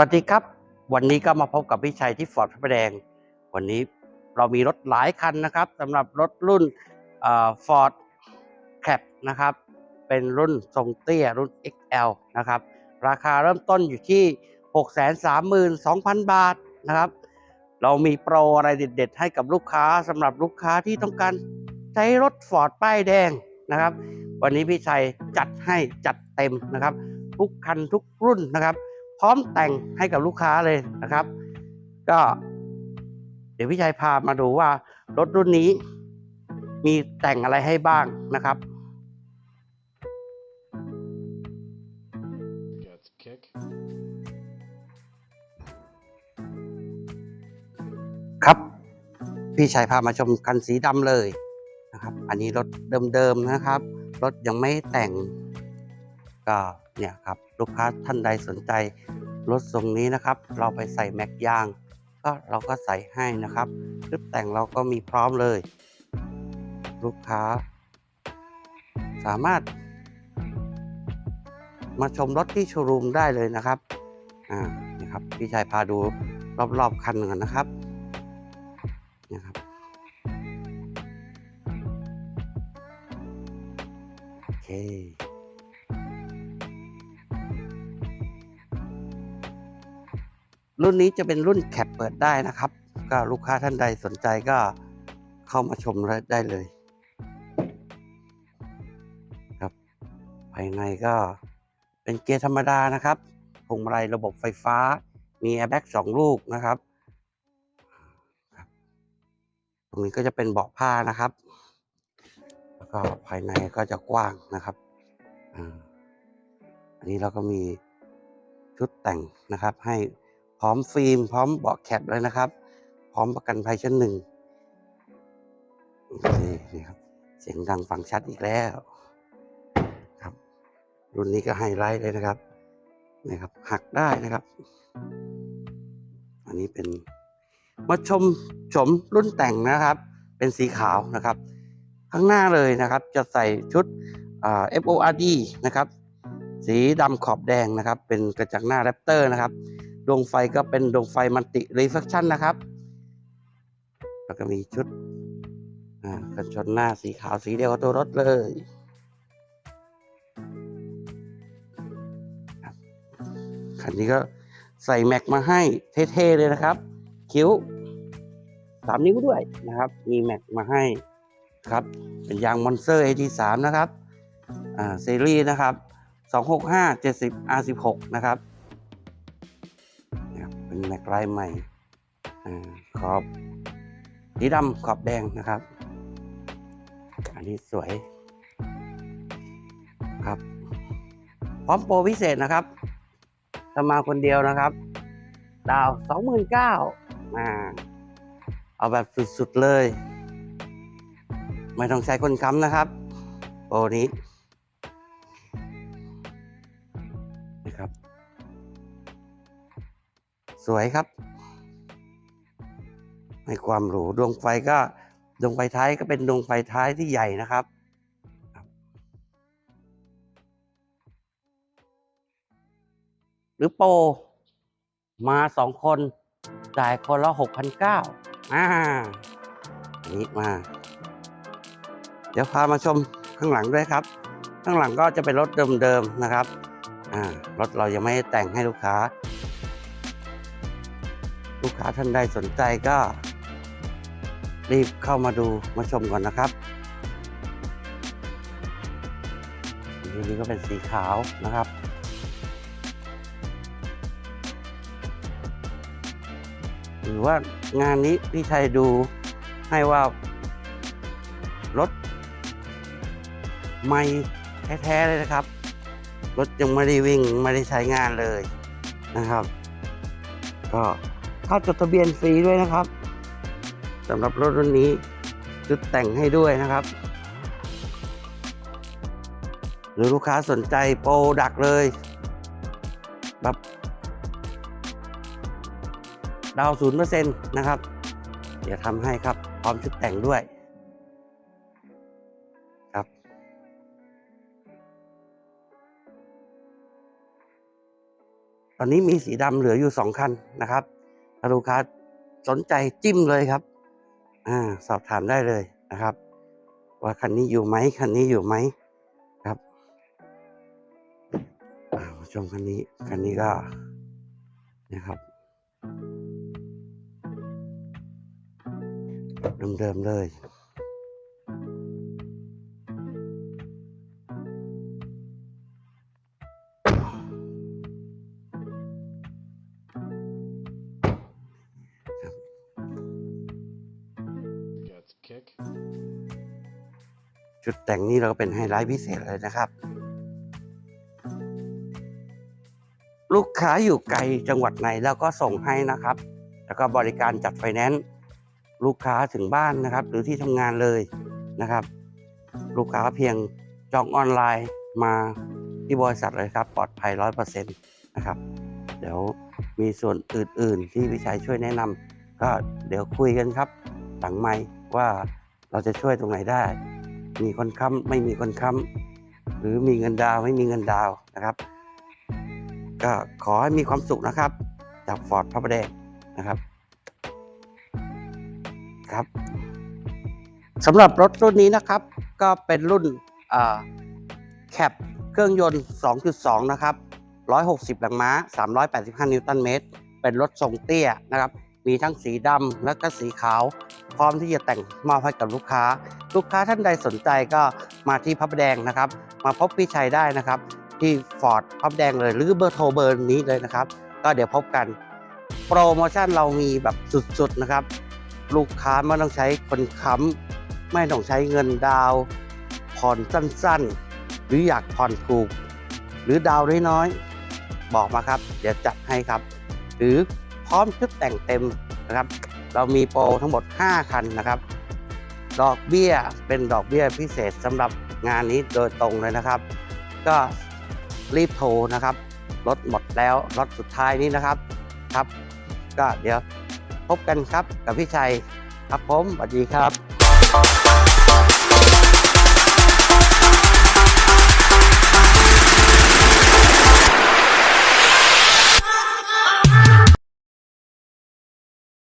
วัสดีครับ วันนี้ก็มาพบกับพี่ชัยที่ฟอร์ดพระประแดง วันนี้เรามีรถหลายคันนะครับสำหรับรถรุ่นฟอร์ดแคปนะครับ เป็นรุ่นทรงเตี้ยรุ่น XL นะครับ ราคาเริ่มต้นอยู่ที่ 632,000 บาทนะครับ เรามีโปรอะไรเด็ด ๆ ให้กับลูกค้าสำหรับลูกค้าที่ต้องการใช้รถฟอร์ดป้ายแดงนะครับ วันนี้พี่ชัยจัดให้จัดเต็มนะครับ ทุกคันทุกรุ่นนะครับ พร้อมแต่งให้กับลูกค้าเลยนะครับ ก็ เดี๋ยวพี่ชัยพามาดูว่ารถรุ่นนี้ มีแต่งอะไรให้บ้างนะครับ Got kick. ครับพี่ชัยพามาชมคันสีดำเลยนะครับ อันนี้รถเดิมๆนะครับ รถยังไม่แต่งก็เนี่ยครับ ลูกค้าท่านใดสนใจรถทรงนี้นะครับ เราไปใส่แม็กยาง ก็เราก็ใส่ให้นะครับชุดแต่งเราก็มีพร้อมเลย ลูกค้า สามารถ มาชมรถที่โชว์รูมได้เลยนะครับอ่านี่ครับพี่ชายพาดูรอบๆคันก่อนนะครับนี่ครับโอเค รุ่นนี้จะเป็นรุ่นแคปเปิดได้นะครับ ก็ลูกค้าท่านใดสนใจก็เข้ามาชมได้เลย ครับ ภายในก็เป็นเกียร์ธรรมดานะครับพวงมาลัยระบบไฟฟ้า มีแอร์แบ็กสองลูกนะครับ ตรงนี้ก็จะเป็นเบาะผ้านะครับ แล้วก็ภายในก็จะกว้างนะครับอันนี้เราก็มีชุดแต่งนะครับให้ พร้อมฟิล์มพร้อมเบาะแคปเลยนะครับ พร้อมประกันภัยชั้นหนึ่งโอเคนี่ครับ เสียงดังฟังชัดอีกแล้วครับ รุ่นนี้ก็ไฮไลท์เลยนะครับนะครับ หักได้นะครับ อันนี้เป็นมาชมชมรุ่นแต่งนะครับ เป็นสีขาวนะครับ ข้างหน้าเลยนะครับ จะใส่ชุดอ่า FORD นะครับ สีดำขอบแดงนะครับ เป็นกระจังหน้าแรปเตอร์นะครับ ดวงไฟก็เป็นดวงไฟมัลติรีเฟ c ชั่นนะครับ แล้วก็มีชุดอ่ากันชนหน้าสีขาวสีเดียวกับตัวรถเลยครับคันนี้ก็ใส่แม็กมาให้เท่ๆเลยนะครับ คิ้วสามนิ้วด้วยนะครับ มีแม็กมาให้ครับ เป็นยางมอนสเตอร์ AT3 นะครับ อ่าซีรีส์นะครับ 265 70 R16 นะครับนะครับ เป็นแม็กลายใหม่ขอบสีดำขอบแดงนะครับ อันนี้สวยครับ พร้อมโปรพิเศษนะครับถ้ามาคนเดียวนะครับ ดาว29,000อ่าเอาแบบสุดๆเลย ไม่ต้องใช้คนค้ำนะครับโปรนี้นะครับ สวยครับให้ความหรูดวงไฟก็ดวงไฟท้ายก็เป็นดวงไฟท้ายที่ใหญ่นะครับ หรือโปรมาสองคนจ่ายคนละหกพันเก้าอ่าอันนี้มา เดี๋ยวพามาชมข้างหลังด้วยครับ ข้างหลังก็จะเป็นรถเดิมๆนะครับ อ่ารถเรายังไม่แต่งให้ลูกค้า ลูกค้าท่านใดสนใจก็ รีบเข้ามาดูมาชมก่อนนะครับอันนี้ก็เป็นสีขาวนะครับ หรือว่างานนี้พี่ชัยดูให้ว่ารถไม่แท้ๆเลยนะครับ รถยังไม่ได้วิ่งไม่ได้ใช้งานเลยนะครับ ก็ ค่าจดทะเบียนฟรีด้วยนะครับสำหรับรถรุ่นนี้ชุดแต่งให้ด้วยนะครับ หรือลูกค้าสนใจโปรดักเลยแบบดาวศูนย์เปอร์เซ็นต์นะครับ เดี๋ยวทำให้ครับ พร้อมชุดแต่งด้วยครับตอนนี้มีสีดำเหลืออยู่สองคันนะครับ ถ้าลูกค้าสนใจจิ้มเลยครับ อ่า สอบถามได้เลยนะครับ ว่าคันนี้อยู่ไหมคันนี้อยู่ไหมครับอ่ามาชมคันนี้คันนี้ก็นะครับเดิมๆเลย จุดแต่งนี้เราก็เป็นไฮไลท์พิเศษเลยนะครับ ลูกค้าอยู่ไกลจังหวัดไหนแล้วก็ส่งให้นะครับ แล้วก็บริการจัดไฟแนนซ์ลูกค้าถึงบ้านนะครับ หรือที่ทำงานเลยนะครับ ลูกค้าเพียงจองออนไลน์มาที่บริษัทเลยครับปลอดภัยร้อยเปอร์เซ็นต์นะครับ เดี๋ยวมีส่วนอื่น ๆ ที่พี่ชัยช่วยแนะนำก็เดี๋ยวคุยกันครับหลังไมค์ว่าเราจะช่วยตรงไหนได้ มีคนค้ำไม่มีคนค้ำหรือมีเงินดาวไม่มีเงินดาวน์นะครับ ก็ขอให้มีความสุขนะครับ จากฟอร์ดพระประแดงนะครับครับสำหรับรถรุ่นนี้นะครับ ก็เป็นรุ่นแคปเครื่องยนต์ 2.2 นะครับ 160 แรงม้า 385 นิวตันเมตร เป็นรถทรงเตี้ยนะครับ มีทั้งสีดำและก็สีขาว พร้อมที่จะแต่งมอบให้กับลูกค้า ลูกค้าท่านใดสนใจก็มาที่พระประแดงนะครับ มาพบพี่ชัยได้นะครับ ที่ฟอร์ดพระประแดงเลยหรือเบอร์โทรเบอร์นี้เลยนะครับ ก็เดี๋ยวพบกัน โปรโมชั่นเรามีแบบสุดๆนะครับ ลูกค้าไม่ต้องใช้คนค้ำไม่ต้องใช้เงินดาวผ่อนสั้นๆ หรืออยากผ่อนถูก หรือดาวน์น้อยๆบอกมาครับ เดี๋ยวจัดให้ครับ หรือพร้อมชุดแต่งเต็มนะครับ เรามีโปรทั้งหมด 5 คันนะครับ ดอกเบี้ยเป็นดอกเบี้ยพิเศษสำหรับงานนี้โดยตรงเลยนะครับ ก็รีบโทรนะครับรถหมดแล้วรถสุดท้ายนี้นะครับครับ ก็เดี๋ยวพบกันครับกับพี่ชัยครับผมสวัสดีครับ